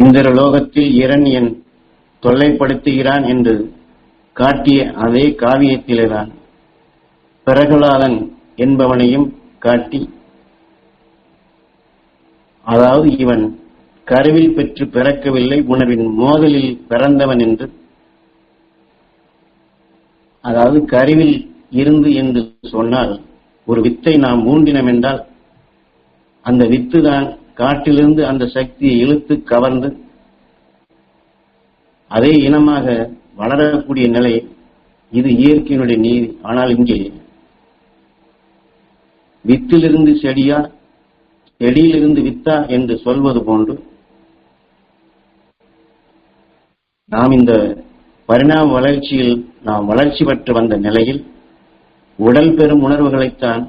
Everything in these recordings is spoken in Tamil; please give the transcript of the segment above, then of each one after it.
இந்த லோகத்தில் இரண்யன் தொல்லைப்படுத்துகிறான் என்று காட்டிய அதே காவியத்திலேதான் பிரகலாதன் என்பவனையும் காட்டி அதாவது இவன் கருவில் பெற்று பிறக்கவில்லை உணவின் மோதலில் பிறந்தவன் என்று அதாவது கருவில் இருந்து என்று சொன்னால் ஒரு வித்தை நாம் ஊண்டினம் என்றால் அந்த வித்து தான் காட்டிலிருந்து அந்த சக்தியை இழுத்து கவர்ந்து அதே இனமாக வளரக்கூடிய நிலை இது இயற்கையினுடைய நீதி. ஆனால் இங்கே வித்திலிருந்து செடியா செடியிலிருந்து வித்தா என்று சொல்வது போன்று நாம் இந்த பரிணாம வளர்ச்சியில் நாம் வளர்ச்சி பெற்று வந்த நிலையில் உடல் பெறும் உணர்வுகளைத்தான்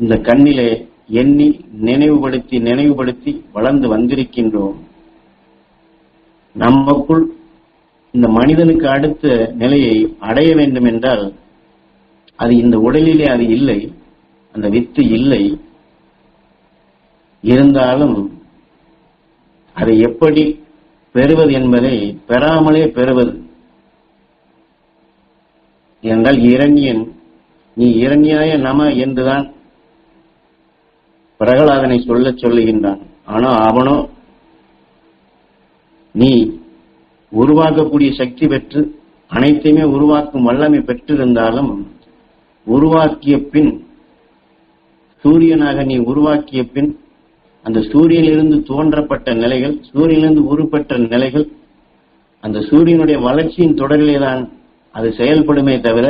இந்த கண்ணிலே எண்ணி நினைவுபடுத்தி நினைவுபடுத்தி வளர்ந்து வந்திருக்கின்றோம். நமக்குள் இந்த மனிதனுக்கு அடுத்த நிலையை அடைய வேண்டும் என்றால் அது இந்த உடலிலே அது இல்லை அந்த வித்து இல்லை. இருந்தாலும் அதை எப்படி பெறுவது என்பதை பெறாமலே பெறுவது. என்றால் இரண்யன் நீ இரண்யாய நம என்றுதான் பிரகலாதனை சொல்ல சொல்லுகின்றான். ஆனா அவனோ நீ உருவாக்கக்கூடிய சக்தி பெற்று அனைத்தையுமே உருவாக்கும் வல்லமை பெற்றிருந்தாலும் உருவாக்கிய பின் சூரியனாக நீ உருவாக்கிய பின் அந்த சூரியனிலிருந்து தோன்றப்பட்ட நிலைகள் சூரியனிலிருந்து உருப்பெற்ற நிலைகள் அந்த சூரியனுடைய வளர்ச்சியின் தொடரிலே தான் அது செயல்படுமே தவிர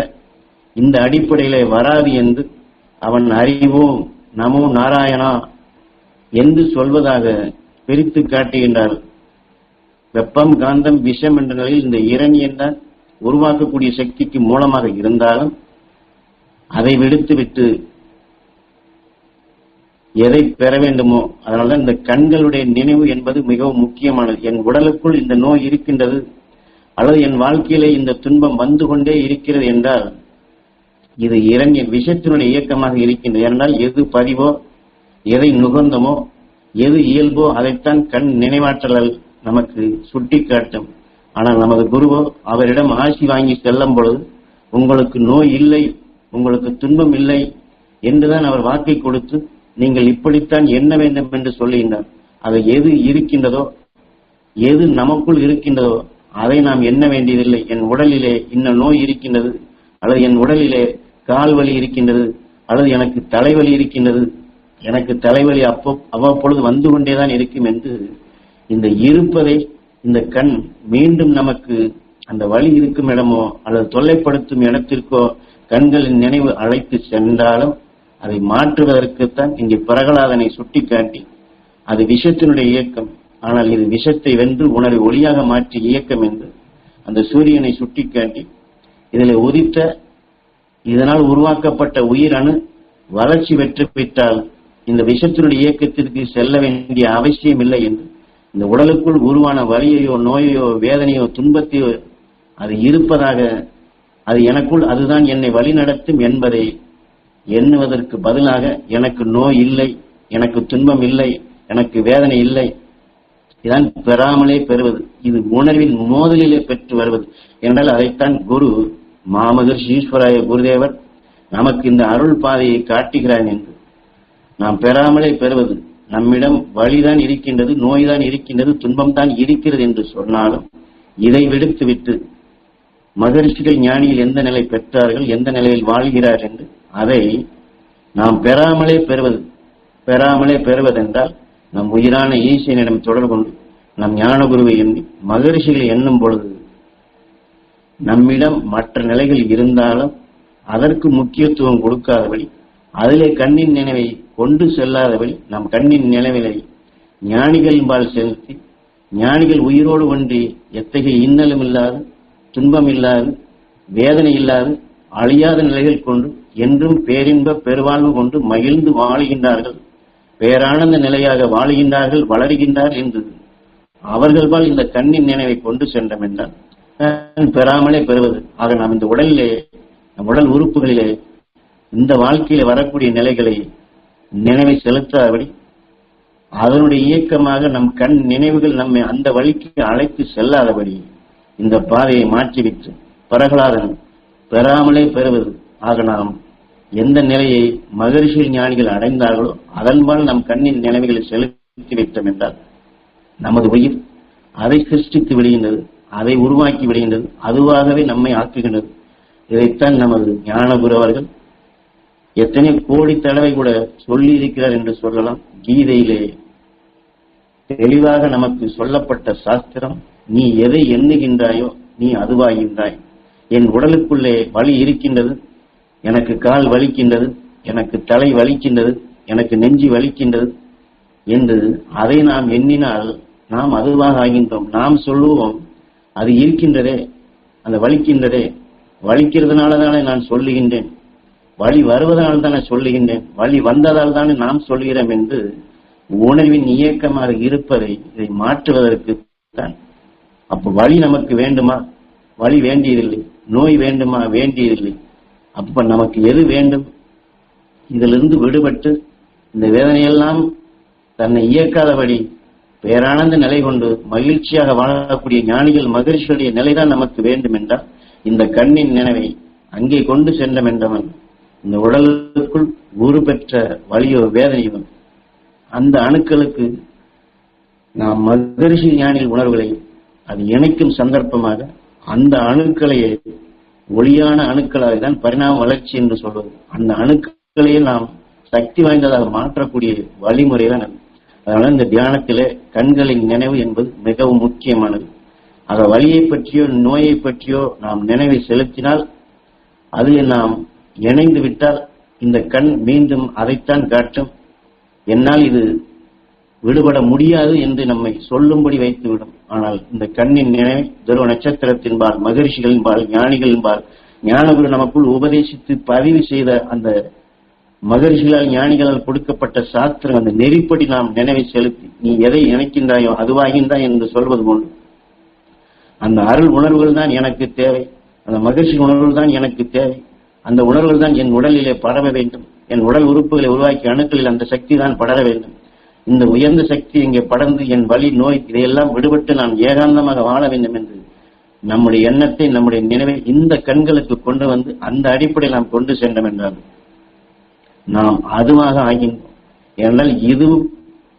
இந்த அடிப்படையிலே வராது என்று அவன் அறிவோம். நமோ நாராயணா என்று சொல்வதாக பிரித்து காட்டுகின்றார். வெப்பம் காந்தம் விஷம் என்ற நிலையில் இந்த இரண் என்ற உருவாக்கக்கூடிய சக்திக்கு மூலமாக இருந்தாலும் அதை விடுத்துவிட்டு எதை பெற வேண்டுமோ அதனால்தான் இந்த கண்களுடைய நினைவு என்பது மிகவும் முக்கியமானது. என் உடலுக்குள் இந்த நோய் இருக்கின்றது அல்லது என் வாழ்க்கையிலே இந்த துன்பம் வந்து கொண்டே இருக்கிறது என்றால் இது இறங்கிய விஷத்தினுடைய இயக்கமாக இருக்கின்றது. ஏனென்றால் எது பதிவோ எதை நுகர்ந்தமோ எது இயல்போ அதைத்தான் கண் நினைவாற்றல் நமக்கு சுட்டிக்காட்டும். ஆனால் நமது குருவோ அவரிடம் ஆசி வாங்கி செல்லும் பொழுது உங்களுக்கு நோய் இல்லை உங்களுக்கு துன்பம் இல்லை என்றுதான் அவர் வாக்கை கொடுத்து நீங்கள் இப்படித்தான் எண்ண வேண்டும் என்று சொல்லுகின்றார். அது எது இருக்கின்றதோ எது நமக்குள் இருக்கின்றதோ அதை நாம் எண்ண வேண்டியதில்லை. என் உடலிலே இன்ன நோய் இருக்கின்றது அல்லது என் உடலிலே கால் வலி இருக்கின்றது அல்லது எனக்கு தலைவலி இருக்கின்றது எனக்கு தலைவலி அப்போ அவ்வப்பொழுது வந்து கொண்டேதான் இருக்கும் என்று இந்த இருப்பதை இந்த கண் மீண்டும் நமக்கு அந்த வலி இருக்கும் இடமோ அல்லது தொல்லைப்படுத்தும் இடத்திற்கோ கண்களின் நினைவு அழைத்து சென்றாலும் அதை மாற்றுவதற்குத்தான் இங்கே பிரகலாதனை சுட்டிக்காட்டி அது விஷத்தினுடைய இயக்கம். ஆனால் இது விஷத்தை வென்று உணர்வை ஒளியாக மாற்றி இயக்கம் என்று அந்த சூரியனை சுட்டிக்காட்டி இதில் உதித்த இதனால் உருவாக்கப்பட்ட உயிரணு வளர்ச்சி பெற்று இந்த விஷத்தினுடைய இயக்கத்திற்கு செல்ல வேண்டிய அவசியம் இல்லை என்று இந்த உடலுக்குள் உருவான வலியையோ நோயையோ வேதனையோ துன்பத்தையோ அது இருப்பதாக அது எனக்குள் அதுதான் என்னை வழிநடத்தும் என்பதை எண்ணுவதற்கு பதிலாக எனக்கு நோய் இல்லை எனக்கு துன்பம் இல்லை எனக்கு வேதனை இல்லை. இதான் பெறாமலே பெறுவது. இது உணர்வின் மோதலிலே பெற்று வருவது. என்றால் அதைத்தான் குரு மாமகர்ஷி ஈஸ்வராய குருதேவர் நமக்கு இந்த அருள் பாதையை காட்டுகிறான் என்று. நாம் பெறாமலே பெறுவது நம்மிடம் வழிதான் இருக்கின்றது நோய்தான் இருக்கின்றது துன்பம் தான் இருக்கிறது என்று சொன்னாலும் இதை விடுத்துவிட்டு மகரிஷிகள் ஞானியில் எந்த நிலை பெற்றார்கள் எந்த நிலையில் வாழ்கிறார் என்று அதை நாம் பெறாமலே பெறுவது பெறாமலே பெறுவதென்றால் நம் உயிரான ஈசனிடம் தொடர்பு கொண்டு நம் ஞானகுருவை எண்ணி மகரிஷிகளை எண்ணும் பொழுது நம்மிடம் மற்ற நிலைகள் இருந்தாலும் அதற்கு முக்கியத்துவம் கொடுக்காதபடி அதிலே கண்ணின் நினைவை கொண்டு செல்லாதபடி நம் கண்ணின் நினைவிலை ஞானிகளின்பால் செலுத்தி ஞானிகள் உயிரோடு ஒன்றி எத்தகைய இன்னலும் இல்லாது துன்பம் இல்லாது வேதனை இல்லாது அழியாத நிலைகள் கொண்டு என்றும் பேரின்ப பெருவாழ்வு கொண்டு மகிழ்ந்து வாழுகின்றார்கள். பேரானந்த நிலையாக வாழுகின்றார்கள் வளர்கின்றார் என்று அவர்கள்பால் இந்த கண்ணின் நினைவை கொண்டு சென்றமென்றால் பெறாமலே பெறுவது. ஆக நாம் இந்த உடலிலே நம் உடல் உறுப்புகளிலே இந்த வாழ்க்கையில வரக்கூடிய நிலைகளை நினைவை செலுத்தாதபடி அதனுடைய இயக்கமாக நம் கண் நினைவுகள் நம்மை அந்த வழிக்கு அழைத்து செல்லாதபடி இந்த பாதையை மாற்றிவிட்டு பிரகலாதன் பெறாமலே பெறுவது. ஆக நாம் எந்த நிலையை மகரிஷி ஞானிகள் அடைந்தார்களோ அதன்பால் நம் கண்ணின் நினைவுகளை செலுத்தி வைத்தோம் என்றால் நமது உயிர் அதை சிருஷ்டித்து விடுகின்றது. அதை உருவாக்கி விடுகின்றது. அதுவாகவே நம்மை ஆக்குகின்றது. இதைத்தான் நமது ஞானகுரு அவர்கள் எத்தனை கோடி தடவை கூட சொல்லி இருக்கிறார் என்று சொல்லலாம். கீதையிலே தெளிவாக நமக்கு சொல்லப்பட்ட சாஸ்திரம் நீ எதை எண்ணுகின்றாயோ நீ அதுவாகின்றாய். என் உடலுக்குள்ளே வலி இருக்கின்றது எனக்கு கால் வலிக்கின்றது எனக்கு தலை வலிக்கின்றது எனக்கு நெஞ்சு வலிக்கின்றது என்று அதை நாம் எண்ணினால் நாம் அதுவாக ஆகின்றோம். நாம் சொல்லுவோம் அது இருக்கின்றதே அந்த வலிக்கின்றதே. வலிக்கிறதுனால தானே நான் சொல்லுகின்றேன். வழி வருவதனால் தானே சொல்லுகின்றேன். வழி வந்ததால் தானே நாம் சொல்கிறோம் என்று உணர்வின் இயக்கமாக இருப்பதை இதை மாற்றுவதற்கு தான். அப்ப வழி நமக்கு வேண்டுமா? வழி வேண்டியதில்லை. நோய் வேண்டுமா? வேண்டியதில்லை. அப்ப நமக்கு எது வேண்டும்? இதிலிருந்து விடுபட்டு இந்த வேதனையெல்லாம் தன்னை இயக்காதபடி பேரானந்த நிலை கொண்டு மகிழ்ச்சியாக வாழக்கூடிய ஞானிகள் மகிழ்ச்சியுடைய நிலைதான் நமக்கு வேண்டும் என்றால் இந்த கண்ணின் நினைவை அங்கே கொண்டு சென்றமென்றவன் இந்த உடலுக்குள் குரு பெற்ற வலியோ வேதனையோ அந்த அணுக்களுக்கு நாம் மகரிஷி ஞானிகள் உணர்வுகளை அது இணைக்கும் சந்தர்ப்பமாக அந்த அணுக்களையே ஒளியான அணுக்களாக தான் பரிணாம வளர்ச்சி என்று சொல்வது. அந்த அணுக்களையே நாம் சக்தி வாய்ந்ததாக மாற்றக்கூடிய வழிமுறை தான் அது. அதனால இந்த தியானத்தில கண்களின் நினைவு என்பது மிகவும் முக்கியமானது. அந்த வழியை பற்றியோ நோயை பற்றியோ நாம் நினைவை செலுத்தினால் அது நாம் இணைந்து விட்டால் இந்த கண் மீண்டும் அதைத்தான் காட்டும். என்னால் இது விடுபட முடியாது என்று நம்மை சொல்லும்படி வைத்துவிடும். ஆனால் இந்த கண்ணின் நினைவை துருவ நட்சத்திரத்தின்பால் மகரிஷிகளின்பால் ஞானிகளின்பால் ஞானகுரு நமக்குள் உபதேசித்து பதிவு செய்த அந்த மகரிஷிகளால் ஞானிகளால் கொடுக்கப்பட்ட சாஸ்திரம் அந்த நெறிப்படி நாம் நினைவை செலுத்தி நீ எதை நினைக்கின்றாயோ அதுவாகின்றாய் என்று சொல்வது போன்று அந்த அருள் உணர்வுகள் தான் எனக்கு தேவை. அந்த மகிழ்ச்சி உணர்வுகள் தான் எனக்கு தேவை. அந்த உணர்வுகள் தான் என் உடலிலே பரவ வேண்டும். என் உடல் உறுப்புகளை உருவாக்கி அணுக்களில் அந்த சக்தி தான் படர வேண்டும். இந்த உயர்ந்த சக்தி இங்கே படர்ந்து என் வழி நோய் இதையெல்லாம் விடுபட்டு நான் ஏகாந்தமாக வாழ வேண்டும் என்று நம்முடைய எண்ணத்தை நம்முடைய நினைவை இந்த கண்களுக்கு கொண்டு வந்து அந்த அடிப்படையில் நாம் கொண்டு சென்றோம் என்றார்கள். நாம் அதுவாக ஆகின்றோம். ஏனென்றால் இதுவும்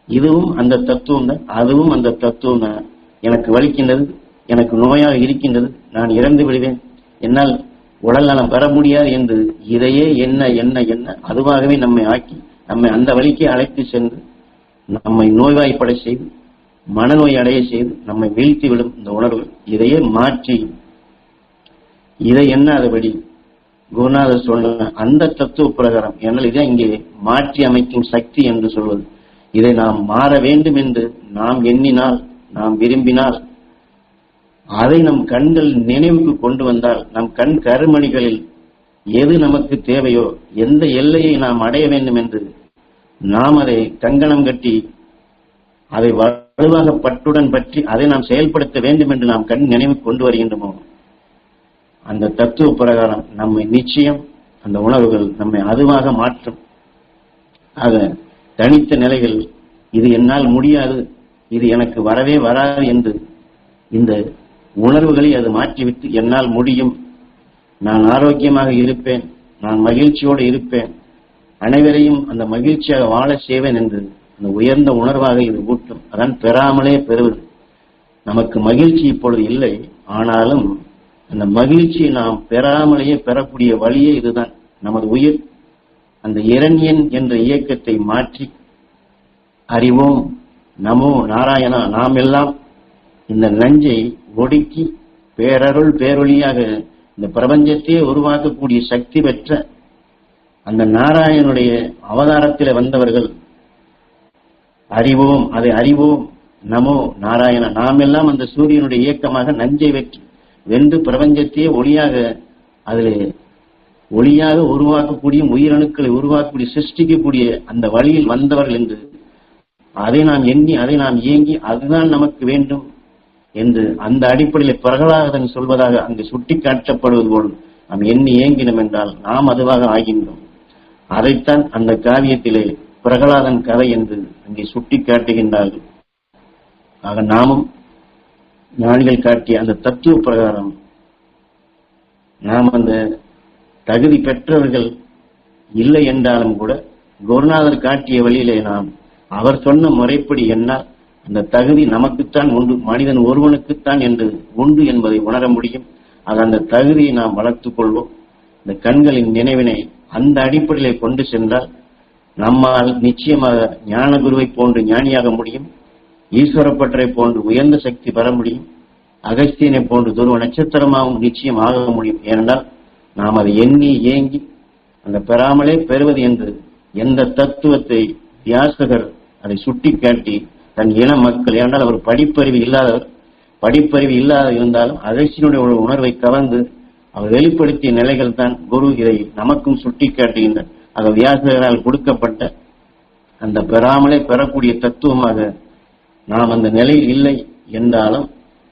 இதுவும் அந்த தத்துவம் தான். அதுவும் அந்த தத்துவம் தான். எனக்கு வலிக்கின்றது எனக்கு நோயாக இருக்கின்றது நான் இறந்து விடுவேன். என்னால் உடல் நலம் பெற முடியாது என்று இதையே என்ன என்ன என்ன அதுவாகவே நம்மை ஆக்கி நம்மை அந்த வழிக்கே அழைத்து சென்று நம்மை நோய்வாய்ப்படை செய்து மனநோய் அடைய செய்து நம்மை வீழ்த்தி விடும் இந்த உணர்வு இதையே மாற்றி. இதை எண்ணாதபடி குருநாதர் சொல்ற அந்த தத்துவ பிரகாரம் என்னால் இதை இங்கே மாற்றி அமைக்கும் சக்தி என்று சொல்வது. இதை நாம் மாற வேண்டும் என்று நாம் எண்ணினால் நாம் விரும்பினால் அதை நம் கண்கள் நினைவுக்கு கொண்டு வந்தால் நம் கண் கருமணிகளில் எது நமக்கு தேவையோ எந்த எல்லையை நாம் அடைய வேண்டும் என்று நாம் அதை கங்கணம் கட்டி அதை வலுவாக பற்றுடன் பற்றி அதை நாம் செயல்படுத்த வேண்டும் என்று நாம் கண் நினைவு கொண்டு வருகின்றோமோ? அந்த தத்துவ பிரகாரம் நம்மை நிச்சயம் அந்த உணர்வுகள் நம்மை அதுவாக மாற்றும். ஆக தனித்த நிலைகள் இது என்னால் முடியாது இது எனக்கு வரவே வராது என்று இந்த உணர்வுகளை அது மாற்றிவிட்டு என்னால் முடியும். நான் ஆரோக்கியமாக இருப்பேன் நான் மகிழ்ச்சியோடு இருப்பேன் அனைவரையும் அந்த மகிழ்ச்சியாக வாழ செய்வேன் என்று அந்த உயர்ந்த உணர்வாக இது ஊட்டும். அதான் பெறாமலே பெறுவது. நமக்கு மகிழ்ச்சி இப்பொழுது இல்லை ஆனாலும் அந்த மகிழ்ச்சியை நாம் பெறாமலேயே பெறக்கூடிய வழியே இதுதான். நமது உயிர். அந்த இரண்யன் என்ற இயக்கத்தை மாற்றி அறிவோம். நமோ நாராயணா நாம் எல்லாம் இந்த நஞ்சை ஒடுக்கி பேரருள் பேரொழியாக இந்த பிரபஞ்சத்தையே உருவாக்கக்கூடிய சக்தி பெற்ற அந்த நாராயணனுடைய அவதாரத்தில் வந்தவர்கள் அறிவோம் அதை அறிவோம். நமோ நாராயண நாம் எல்லாம் அந்த சூரியனுடைய இயக்கமாக நஞ்சை வெற்றி வென்று பிரபஞ்சத்தையே ஒளியாக அதில் ஒளியாக உருவாக்கக்கூடிய உயிரணுக்களை உருவாக்கக்கூடிய சிருஷ்டிக்கக்கூடிய அந்த வழியில் வந்தவர்கள் என்று அதை நாம் எண்ணி அதை நாம் இயங்கி அதுதான் நமக்கு வேண்டும் என்று அந்த அடிப்படையில் பிரகலாதன் சொல்வதாக அங்கு சுட்டிக்காட்டப்படுவது போல் நாம் எண்ணி ஏங்கினோம் என்றால் நாம் அதுவாக ஆகின்றோம். அதைத்தான் அந்த காவியத்திலே பிரகலாதன் கதை என்று அங்கே சுட்டி காட்டுகின்றார்கள் ஆக நாமும் ஞானிகள் காட்டிய அந்த தத்துவ பிரகாரம் நாம் அந்த தகுதி பெற்றவர்கள் இல்லை என்றாலும் கூட குருநாதர் காட்டிய வழியிலே நாம் அவர் சொன்ன முறைப்படி என்னால் அந்த தகுதி நமக்குத்தான் உண்டு மனிதன் ஒருவனுக்குத்தான் என்று உண்டு என்பதை உணர முடியும். அது அந்த தகுதியை நாம் வளர்த்துக் கொள்வோம். இந்த கண்களின் நினைவினை அந்த அடிப்படையிலே கொண்டு சென்றால் நம்மால் நிச்சயமாக ஞான குருவை போன்று ஞானியாக முடியும். ஈஸ்வரப்பற்றை போன்று உயர்ந்த சக்தி பெற முடியும். அகஸ்தியனை போன்று துருவ நட்சத்திரமாகவும் நிச்சயம் ஆக முடியும். ஏனென்றால் நாம் அதை எண்ணி ஏங்கி அந்த பெறாமலே பெறுவது என்று எந்த தத்துவத்தை வியாசகர் அதை சுட்டி காட்டி தன் இன மக்கள் ஏனென்றால் அவர் படிப்பறிவு இல்லாதவர் படிப்பறிவு இல்லாத இருந்தாலும் அகஸ்தியனுடைய ஒரு உணர்வை கவர்ந்து அவர் வெளிப்படுத்திய நிலைகள் தான் குரு இதை நமக்கும் சுட்டிக்காட்டுகின்றார் அது வியாசகரால் கொடுக்கப்பட்ட அந்த பெறாமலே பெறக்கூடிய தத்துவமாக நாம் அந்த நிலையில் இல்லை என்றாலும்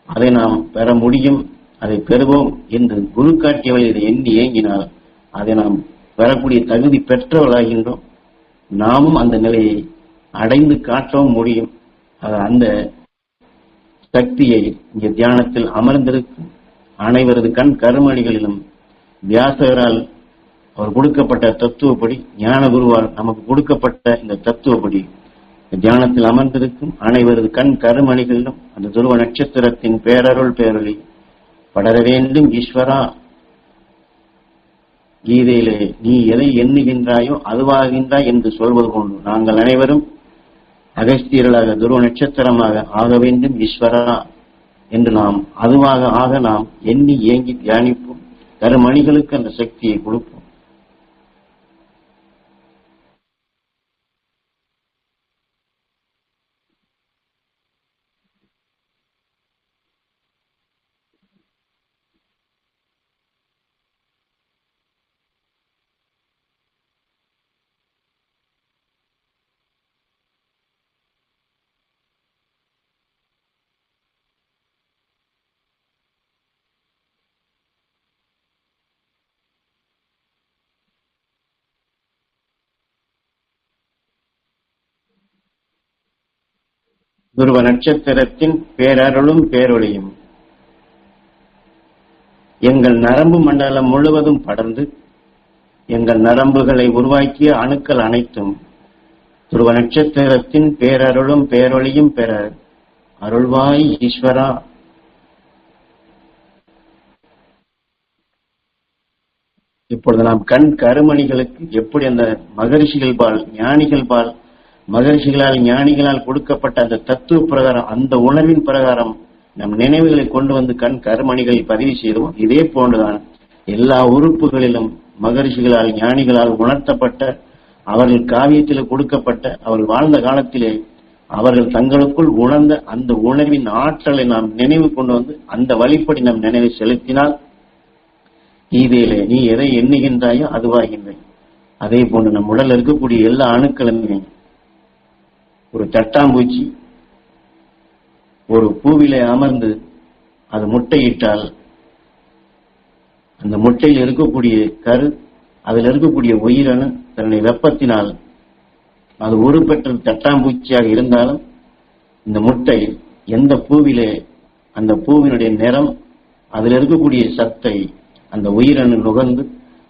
அதை நாம் பெற முடியும் அதை பெறுவோம் என்று குரு காட்டிய இதை எண்ணி ஏங்கினால் அதை நாம் பெறக்கூடிய தகுதி பெற்றவர்களாகின்றோம். நாமும் அந்த நிலையை அடைந்து காட்டவும் முடியும். அந்த சக்தியை இங்கே தியானத்தில் அமர்ந்திருக்கும் அனைவரது கண் கருமணிகளிலும் வியாசகரால் அவர் கொடுக்கப்பட்ட தத்துவப்படி ஞான குருவால் நமக்கு கொடுக்கப்பட்ட இந்த தத்துவப்படி தியானத்தில் அமர்ந்திருக்கும் அனைவரது கண் கருமணிகளிலும் அந்த துருவ நட்சத்திரத்தின் பேரருள் பேரொளி படர வேண்டும் ஈஸ்வரா. கீதையிலே நீ எதை எண்ணுகின்றாயோ அதுவாகின்றாய் என்று சொல்வது போன்று நாங்கள் அனைவரும் அகஸ்தியர்களாக துருவ நட்சத்திரமாக ஆக வேண்டும் ஈஸ்வரா என்று நாம் அதுவாக ஆக நாம் எண்ணி ஏங்கி தியானிப்போம். கருமணிகளுக்கு அந்த சக்தியை கொடுப்போம். துருவ நட்சத்திரத்தின் பேரருளும் பேரொழியும் எங்கள் நரம்பு மண்டலம் முழுவதும் படர்ந்து எங்கள் நரம்புகளை உருவாக்கிய அணுக்கள் அனைத்தும் துருவ நட்சத்திரத்தின் பேரருளும் பேரொழியும் பெற அருள்வாய் ஈஸ்வரா. இப்பொழுது நாம் கண் கருமணிகளுக்கு எப்படி அந்த மகரிஷிகள் பால் ஞானிகள் பால் மகரிஷிகளால் ஞானிகளால் கொடுக்கப்பட்ட அந்த தத்துவ பிரகாரம் அந்த உணர்வின் பிரகாரம் நம் நினைவுகளை கொண்டு வந்து கண் கருமணிகளை பதிவு செய்தோம். இதே போன்றுதான் எல்லா உறுப்புகளிலும் மகரிஷிகளால் ஞானிகளால் உணர்த்தப்பட்ட அவர்கள் காவியத்தில் கொடுக்கப்பட்ட அவர்கள் வாழ்ந்த காலத்திலே அவர்கள் தங்களுக்குள் உணர்ந்த அந்த உணர்வின் ஆற்றலை நாம் நினைவு கொண்டு வந்து அந்த வழிப்படி நம் நினைவை செலுத்தினால் கீதையிலே நீ எதை எண்ணுகின்றாயோ அதுவாகின்றாய் அதே போன்று நம் உடல் இருக்கக்கூடிய எல்லா அணுக்களுமே ஒரு தட்டாம்பூச்சி ஒரு பூவிலே அமர்ந்து அது முட்டையிட்டால் அந்த முட்டையில் இருக்கக்கூடிய கரு அதில் இருக்கக்கூடிய உயிரணு தன்னை வெப்பத்தினால் அது உருப்பெற்ற தட்டாம்பூச்சியாக இருந்தாலும் இந்த முட்டை எந்த பூவிலே அந்த பூவினுடைய நிறம் அதில் இருக்கக்கூடிய சத்தை அந்த உயிரணு நுகர்ந்து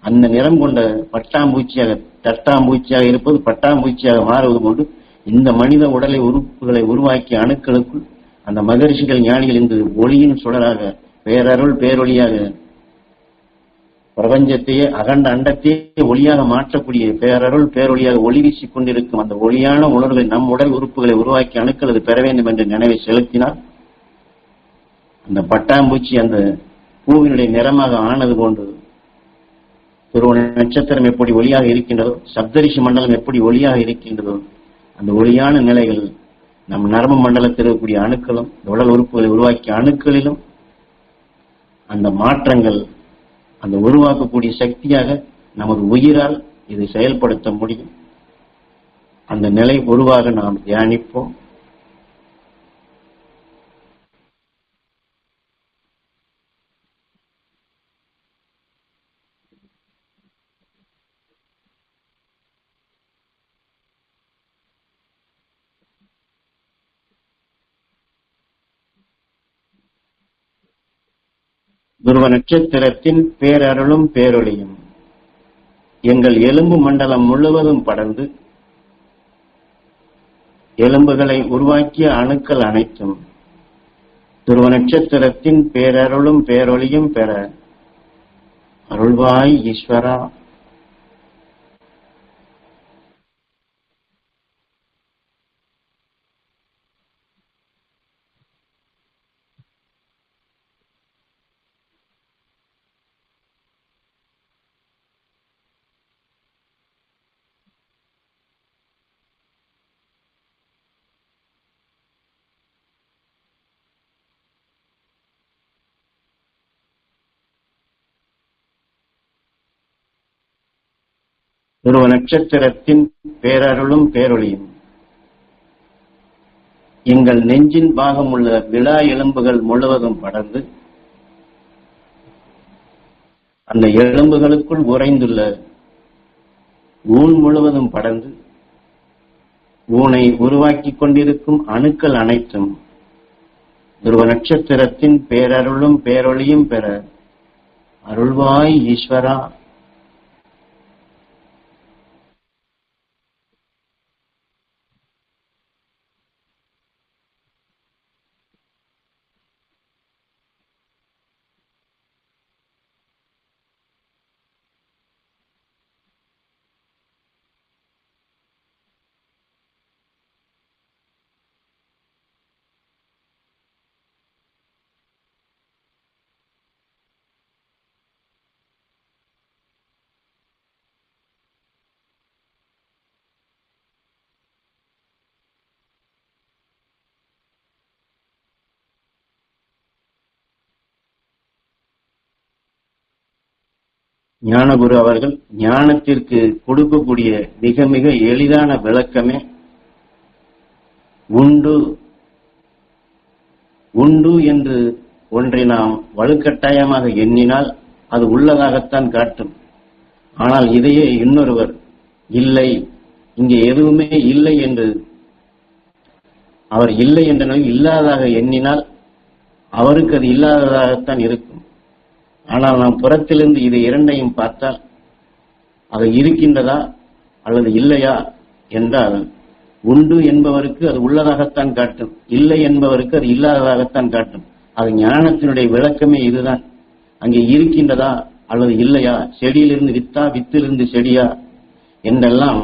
அந்த நிறம் கொண்ட பட்டாம்பூச்சியாக தட்டாம்பூச்சியாக இருப்பது பட்டாம்பூச்சியாக மாறுவது கொண்டு இந்த மனித உடலை உறுப்புகளை உருவாக்கிய அணுக்களுக்குள் அந்த மகரிஷிகள் ஞானிகள் இந்த ஒளியின் சுடராக பேரருள் பேரொளியாக பிரபஞ்சத்தையே அகண்ட அண்டத்தையே ஒளியாக மாற்றக்கூடிய பேரருள் பேரொளியாக ஒளி வீசிக் கொண்டிருக்கும் அந்த ஒளியான உணர்வுகளை நம் உடல் உறுப்புகளை உருவாக்கி அணுக்கள் அது பெற வேண்டும் என்ற நினைவை செலுத்தினால் அந்த பட்டாம்பூச்சி அந்த பூவினுடைய நிறமாக ஆனது போன்று துருவ நட்சத்திரம் எப்படி ஒளியாக இருக்கின்றதோ சப்தரிஷி மண்டலம் எப்படி ஒளியாக இருக்கின்றதோ அந்த ஒளியான நிலைகள் நம் நரம்பு மண்டலத்தில் இருக்கக்கூடிய அணுக்களும் உடல் உறுப்புகளை உருவாக்கிய அணுக்களிலும் அந்த மாற்றங்கள் அந்த உருவாக்கக்கூடிய சக்தியாக நமது உயிரால் இதை செயல்படுத்த முடியும். அந்த நிலை உருவாக நாம் தியானிப்போம் துருவ நட்சத்திரத்தின் பேரருளும் பேரொளியும். எங்கள் எலும்பு மண்டலம் முழுவதும் படர்ந்து எலும்புகளை உருவாக்கிய அணுக்கள் அனைத்தும் துருவ நட்சத்திரத்தின் பேரருளும் பேரொளியும் பெற அருள்வாய் ஈஸ்வரா. துருவ நட்சத்திரத்தின் பேரருளும் பேரொழியும் எங்கள் நெஞ்சின் பாகம் உள்ள விழா எலும்புகள் முழுவதும் படர்ந்து அந்த எலும்புகளுக்குள் உறைந்துள்ள ஊன் முழுவதும் படர்ந்து ஊனை உருவாக்கிக் கொண்டிருக்கும் அணுக்கள் அனைத்தும் துருவ நட்சத்திரத்தின் பேரருளும் பேரொழியும் பெற அருள்வாய் ஈஸ்வரா. ஞானகுரு அவர்கள் ஞானத்திற்கு கொடுக்கக்கூடிய மிக மிக எளிதான விளக்கமே உண்டு. உண்டு என்று ஒன்றை நாம் வலுக்கட்டாயமாக எண்ணினால் அது உள்ளதாகத்தான் காட்டும். ஆனால் இதையே இன்னொருவர் இல்லை இங்கே எதுவுமே இல்லை என்று அவர் இல்லை என்ற நோய் இல்லாததாக எண்ணினால் அவருக்கு அது இல்லாததாகத்தான் இருக்கும். ஆனால் நாம் புறத்திலிருந்து இது இரண்டையும் பார்த்தால் அது இருக்கின்றதா அல்லது இல்லையா என்றால் உண்டு என்பவருக்கு அது உள்ளதாகத்தான் காட்டும் இல்லை என்பவருக்கு அது இல்லாததாகத்தான் காட்டும். அது ஞானத்தினுடைய விளக்கமே இதுதான். அங்கே இருக்கின்றதா அல்லது இல்லையா செடியிலிருந்து வித்தா வித்திலிருந்து செடியா என்றெல்லாம்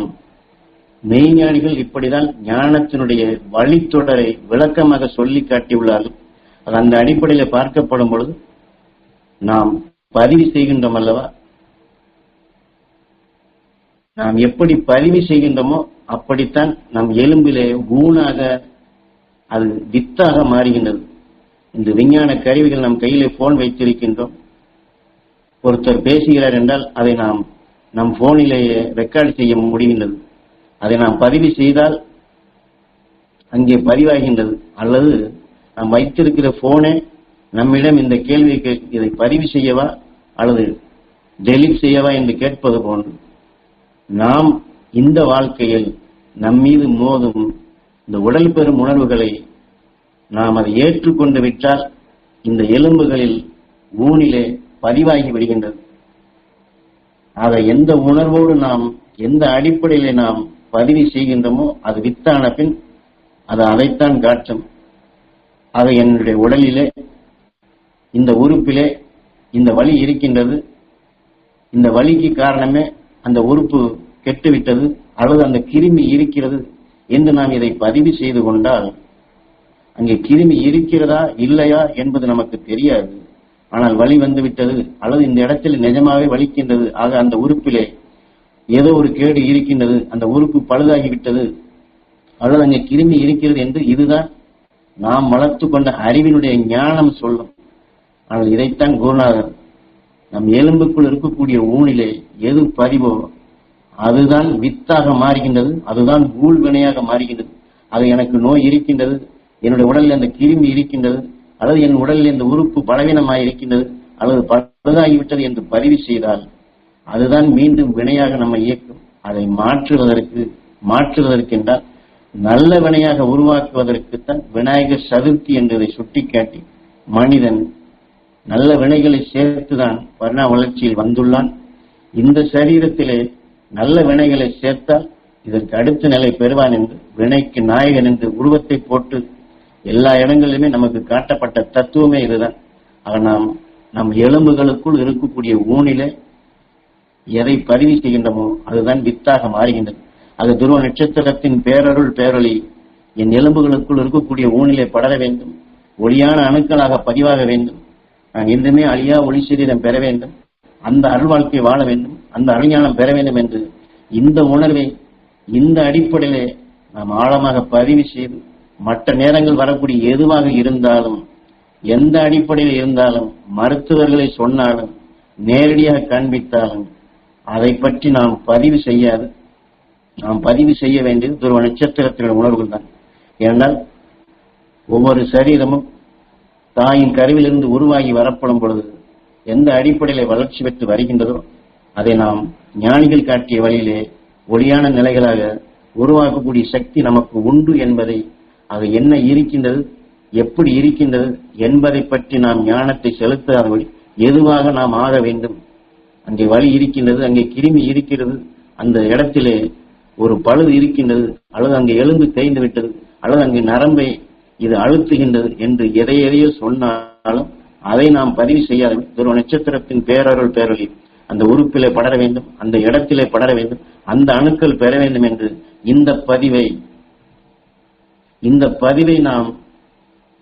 மெய்ஞானிகள் இப்படிதான் ஞானத்தினுடைய வழித்தொடரை விளக்கமாக சொல்லி காட்டியுள்ளார்கள். அது அந்த அடிப்படையில் பார்க்கப்படும் பொழுது நாம் பதிவு செய்கின்றோம் அல்லவா நாம் எப்படி பதிவு செய்கின்றோமோ அப்படித்தான் நம் எலும்பிலே ஊனாக அது வித்தாக மாறுகின்றது. இந்த விஞ்ஞான கருவிகள் நம் கையிலே போன் வைத்திருக்கின்றோம். ஒருத்தர் பேசுகிறார் என்றால் அதை நாம் நம் போனிலேயே ரெக்கார்டு செய்ய முடிகின்றது. அதை நாம் பதிவு செய்தால் அங்கே பதிவாகின்றது. அல்லது நாம் வைத்திருக்கிற போனே நம்மிடம் இந்த கேள்வியை கே- இதை பதிவு செய்யவா அல்லது டெலிட் செய்யவா என்று கேட்பது போன்று நாம் இந்த வாழ்க்கையில் நம் மீது மோதும் இந்த உடல் பெறும் உணர்வுகளை நாம் அதை ஏற்றுக்கொண்டு விட்டால் இந்த எலும்புகளில் ஊனிலே பதிவாகி விடுகின்றது. அதை எந்த உணர்வோடு நாம் எந்த அடிப்படையிலே நாம் பதிவு செய்கின்றோமோ அது வித்தான பின் அது அதைத்தான் காட்டும். அதை என்னுடைய உடலிலே இந்த உறுப்பிலே இந்த வலி இருக்கின்றது. இந்த வலிக்கு காரணமே அந்த உறுப்பு கெட்டுவிட்டது அல்லது அந்த கிருமி இருக்கிறது என்று நாம் இதை பதிவு செய்து கொண்டால் அங்கே கிருமி இருக்கிறதா இல்லையா என்பது நமக்கு தெரியாது. ஆனால் வலி வந்து விட்டது அல்லது இந்த இடத்தில் நிஜமாவே வலிக்கின்றது ஆக அந்த உறுப்பிலே ஏதோ ஒரு கேடு இருக்கின்றது அந்த உறுப்பு பழுதாகிவிட்டது அல்லது அங்கே கிருமி இருக்கிறது என்று இதுதான் நாம் வளர்த்து கொண்ட அறிவினுடைய ஞானம் சொல்லும். ஆனால் இதைத்தான் குருநாதர் நம் எலும்புக்குள் இருக்கக்கூடிய ஊனிலே எது பதிவோ அதுதான் வித்தாக மாறுகின்றது அதுதான் ஊழ்வினையாக மாறுகின்றது. அது எனக்கு நோய் இருக்கின்றது என்னுடைய உடலில் அந்த கிருமி இருக்கின்றது அல்லது என் உடலில் இந்த உறுப்பு பலவீனமாக இருக்கின்றது அல்லது பழுதாகிவிட்டது என்று பதிவு செய்தால் அதுதான் மீண்டும் வினையாக நம்ம இயக்கும். அதை மாற்றுவதற்கு மாற்றுவதற்கு என்றால் நல்ல வினையாக உருவாக்குவதற்குத்தான் விநாயகர் சதுர்த்தி என்பதை சுட்டிக்காட்டி மனிதன் நல்ல வினைகளை சேர்த்துதான் பரிணாம வளர்ச்சியில் வந்துள்ளான். இந்த சரீரத்திலே நல்ல வினைகளை சேர்த்தால் இதற்கு அடுத்த நிலை பெறுவான் என்று வினைக்கு நாயகன் என்று உருவத்தை போட்டு எல்லா இடங்களிலுமே நமக்கு காட்டப்பட்ட தத்துவமே இதுதான். ஆக நாம் நம் எலும்புகளுக்குள் இருக்கக்கூடிய ஊனிலே எதை பதிவு செய்கின்றமோ அதுதான் வித்தாக மாறுகின்றது. அது துருவ நட்சத்திரத்தின் பேரருள் பேரொளி. என் எலும்புகளுக்குள் இருக்கக்கூடிய ஊனிலே படர வேண்டும். ஒளியான அணுக்களாக பதிவாக வேண்டும். நான் என்றுமே அழியா ஒளி சரீரம் பெற வேண்டும். அந்த அருள் வாழ்க்கை வாழ வேண்டும். அந்த அருஞானம் பெற வேண்டும் என்று இந்த உணர்வை இந்த அடிப்படையிலே நாம் ஆழமாக பதிவு செய்து மற்ற நேரங்கள் வரக்கூடிய எதுவாக இருந்தாலும் எந்த அடிப்படையில் இருந்தாலும் மருத்துவர்களை சொன்னாலும் நேரடியாக காண்பித்தாலும் அதை பற்றி நாம் பதிவு செய்யாது. நாம் பதிவு செய்ய வேண்டியது துருவ நட்சத்திரத்தினுடைய உணர்வுகள் தான் ஏனென்றால் ஒவ்வொரு சரீரமும் தாயின் கருவிலிருந்து உருவாகி வரப்படும் பொழுது எந்த அடிப்படையில வளர்ச்சி பெற்று வருகின்றதோ அதை நாம் ஞானிகள் காட்டிய வழியிலே ஒளியான நிலைகளாக உருவாக்கக்கூடிய சக்தி நமக்கு உண்டு என்பதை அது என்ன இருக்கின்றது எப்படி இருக்கின்றது என்பதை பற்றி நாம் ஞானத்தை செலுத்தாதபடி எதுவாக நாம் ஆக வேண்டும். அங்கே வலி இருக்கின்றது அங்கே கிருமி இருக்கிறது அந்த இடத்திலே ஒரு பழுது இருக்கின்றது அல்லது அங்கே எலும்பு தேய்ந்து விட்டது அல்லது அங்கே நரம்பை இது அழுத்துகின்றது என்று எதை எதையோ சொன்னாலும் அதை நாம் பதிவு செய்யாத துருவ நட்சத்திரத்தின் பேரருள் பேரொழி அந்த உறுப்பிலே படர வேண்டும் அந்த இடத்திலே படர வேண்டும் அந்த அணுக்கள் பெற வேண்டும் என்று இந்த பதிவை இந்த பதிவை நாம்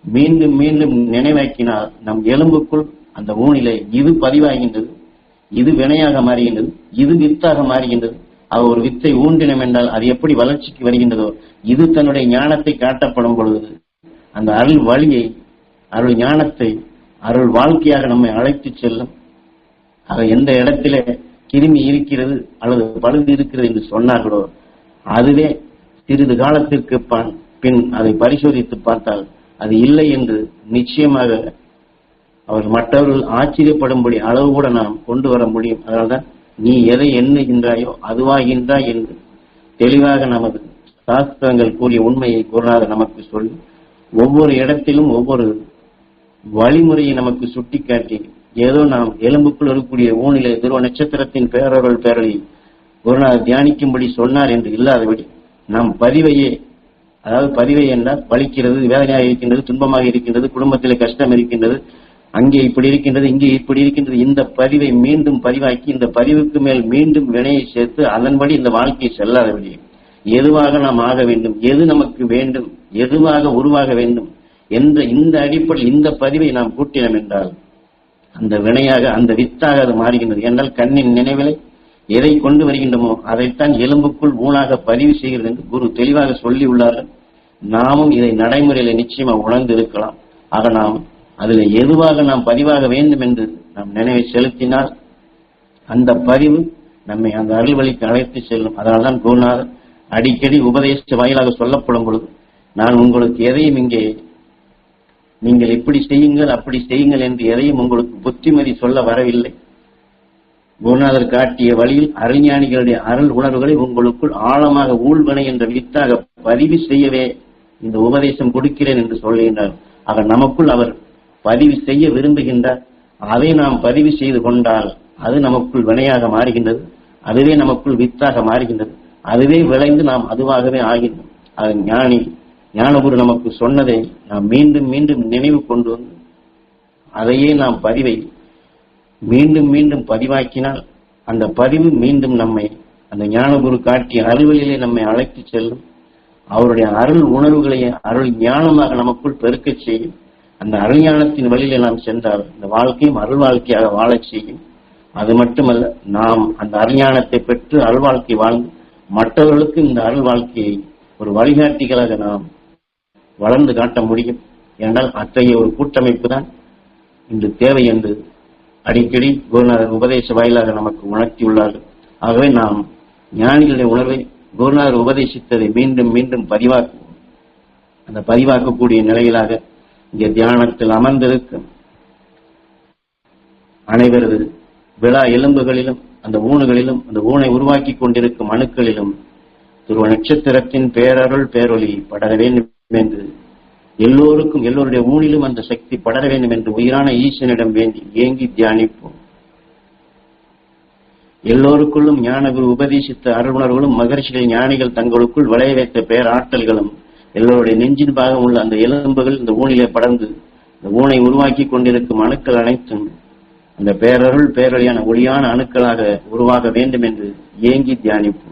மீண்டும் மீண்டும் நினைவாக்கினால் நம் எலும்புக்குள் அந்த ஊனிலை இது பதிவாகின்றது இது வினையாக மாறுகின்றது இது வித்தாக மாறுகின்றது. அது ஒரு வித்தை ஊன்றினம் என்றால் அது எப்படி வளர்ச்சிக்கு வருகின்றதோ இது தன்னுடைய ஞானத்தை காட்டப்படும் பொழுது அந்த அருள் வழியை அருள் ஞானத்தை அருள் வாழ்க்கையாக நம்மை அழைத்து செல்லும். ஆக எந்த இடத்திலே கிருமி இருக்கிறது அல்லது பழுது இருக்கிறது என்று சொன்னார்களோ அதுவே சிறிது காலத்திற்கு பின் அதை பரிசோதித்து பார்த்தால் அது இல்லை என்று நிச்சயமாக அவர் மற்றவர்கள் ஆச்சரியப்படும்படி அளவு கூட நாம் கொண்டு வர முடியும். அதனால்தான் நீ எதை எண்ணுகின்றாயோ அதுவாகின்றாய் என்று தெளிவாக நமது சாஸ்திரங்கள் கூறிய உண்மையை குருநாதர் நமக்கு சொல்லி ஒவ்வொரு இடத்திலும் ஒவ்வொரு வழிமுறையை நமக்கு சுட்டிக்காட்டி ஏதோ நாம் எலும்புக்குள் இருக்கக்கூடிய ஊனிலே துருவ நட்சத்திரத்தின் பேரர்கள் பேரலை குருநாதர் தியானிக்கும்படி சொன்னார் என்று இல்லாதபடி நாம் பதிவையே அதாவது பதிவை என்றால் வலிக்கிறது வேதனையாக இருக்கின்றது துன்பமாக இருக்கின்றது குடும்பத்திலே கஷ்டம் இருக்கின்றது அங்கே இப்படி இருக்கின்றது இங்கே இப்படி இருக்கின்றது இந்த பதிவை மீண்டும் பதிவாக்கி இந்த பதிவுக்கு மேல் மீண்டும் வினையை சேர்த்து அதன்படி இந்த வாழ்க்கையை செல்லாதபடி எதுவாக நாம் ஆக வேண்டும் எது நமக்கு வேண்டும் எதுவாக உருவாக வேண்டும் என்ற இந்த அடிப்படையில் இந்த பதிவை நாம் கூட்டினோம் என்றால் அந்த வினையாக அந்த வித்தாக அது மாறுகின்றது. என்றால் கண்ணின் நினைவிலை எதை கொண்டு வருகின்றமோ அதைத்தான் எலும்புக்குள் ஊனாக பதிவு செய்கிறது என்று குரு தெளிவாக சொல்லி உள்ளார்கள் நாமும் இதை நடைமுறையில நிச்சயமா உணர்ந்து இருக்கலாம் ஆக நாம் அதில் எதுவாக நாம் பதிவாக வேண்டும் என்று நாம் நினைவை செலுத்தினால் அந்த பதிவு நம்மை அந்த அருள்வழிக்கு அழைத்து செல்லும். அதனால்தான் குருநாதர் அடிக்கடி உபதேச வாயிலாக சொல்லப்படும் பொழுது நான் உங்களுக்கு எதையும் இங்கே நீங்கள் இப்படி செய்யுங்கள் அப்படி செய்யுங்கள் என்று எதையும் உங்களுக்கு புத்திமதி சொல்ல வரவில்லை. குருநாதர் காட்டிய வழியில் அறிஞானிகளுடைய அருள் உணர்வுகளை உங்களுக்குள் ஆழமாக ஊழ்வனை என்ற வித்தாக பதிவு செய்யவே இந்த உபதேசம் கொடுக்கிறேன் என்று சொல்லுகின்றார். ஆக நமக்குள் அவர் பதிவு செய்ய விரும்புகின்றார். அதை நாம் பதிவு செய்து கொண்டால் அது நமக்குள் வினையாக மாறுகின்றது. அதுவே நமக்குள் வித்தாக மாறுகின்றது. அதுவே விளைந்து நாம் அதுவாகவே ஆகின்றோம் அது ஞானி ஞானகுரு நமக்கு சொன்னதை நாம் மீண்டும் மீண்டும் நினைவு கொண்டு வந்து அதையே நாம் பதிவை மீண்டும் மீண்டும் பதிவாக்கினால் அந்த பதிவு மீண்டும் நம்மை அந்த ஞானகுரு காட்டிய அருள்வழியிலே நம்மை அழைத்து செல்லும். அவருடைய அருள் உணர்வுகளை அருள் ஞானமாக நமக்குள் பெருக்கச் செய்யும். அந்த அருள் ஞானத்தின் வழியிலே நாம் சென்றால் இந்த வாழ்க்கையும் அருள் வாழ்க்கையாக வாழச் செய்யும். அது மட்டுமல்ல நாம் அந்த அருஞானத்தை பெற்று அருள் வாழ்க்கை வாழ்ந்து மற்றவர்களுக்கு இந்த அருள் வாழ்க்கையை ஒரு வழிகாட்டிகளாக நாம் வளர்ந்து காட்ட முடியும். என்றால் அத்தகைய ஒரு கூட்டமைப்பு தான் இன்று தேவை என்று அடிக்கடி குருநாதர் உபதேச வாயிலாக நமக்கு உணர்த்தியுள்ளார்கள் ஆகவே நாம் ஞானிகளுடைய உணர்வை குருநாதர் உபதேசித்ததை மீண்டும் மீண்டும் பதிவாக்குவோம். அந்த பதிவாக்கக்கூடிய நிலையிலாக இங்கே தியானத்தில் அமர்ந்திருக்கும் அனைவரது விழா எலும்புகளிலும் அந்த ஊணுகளிலும் அந்த ஊனை உருவாக்கி கொண்டிருக்கும் அணுக்களிலும் துருவ நட்சத்திரத்தின் பேரருள் பேரொளி படர வேண்டும் என்று எல்லோருக்கும் எல்லோருடைய ஊனிலும் அந்த சக்தி படர வேண்டும் என்று உயிரான ஈசனிடம் வேண்டி ஏங்கி தியானிப்போம். எல்லோருக்குள்ளும் ஞானகுரு உபதேசித்த அருணர்களும் மகர்ஷிகள் ஞானிகள் தங்களுக்குள் விளைய வைத்த பேராற்றல்களும் எல்லோருடைய நெஞ்சின் பாகம் உள்ள அந்த எலும்புகள் இந்த ஊனிலே படர்ந்து இந்த ஊனை உருவாக்கி கொண்டிருக்கும் அணுக்கள் அனைத்தும் அந்த பேரருள் பேரொழியான ஒளியான அணுக்களாக உருவாக வேண்டும் என்று ஏங்கி தியானிப்போம்.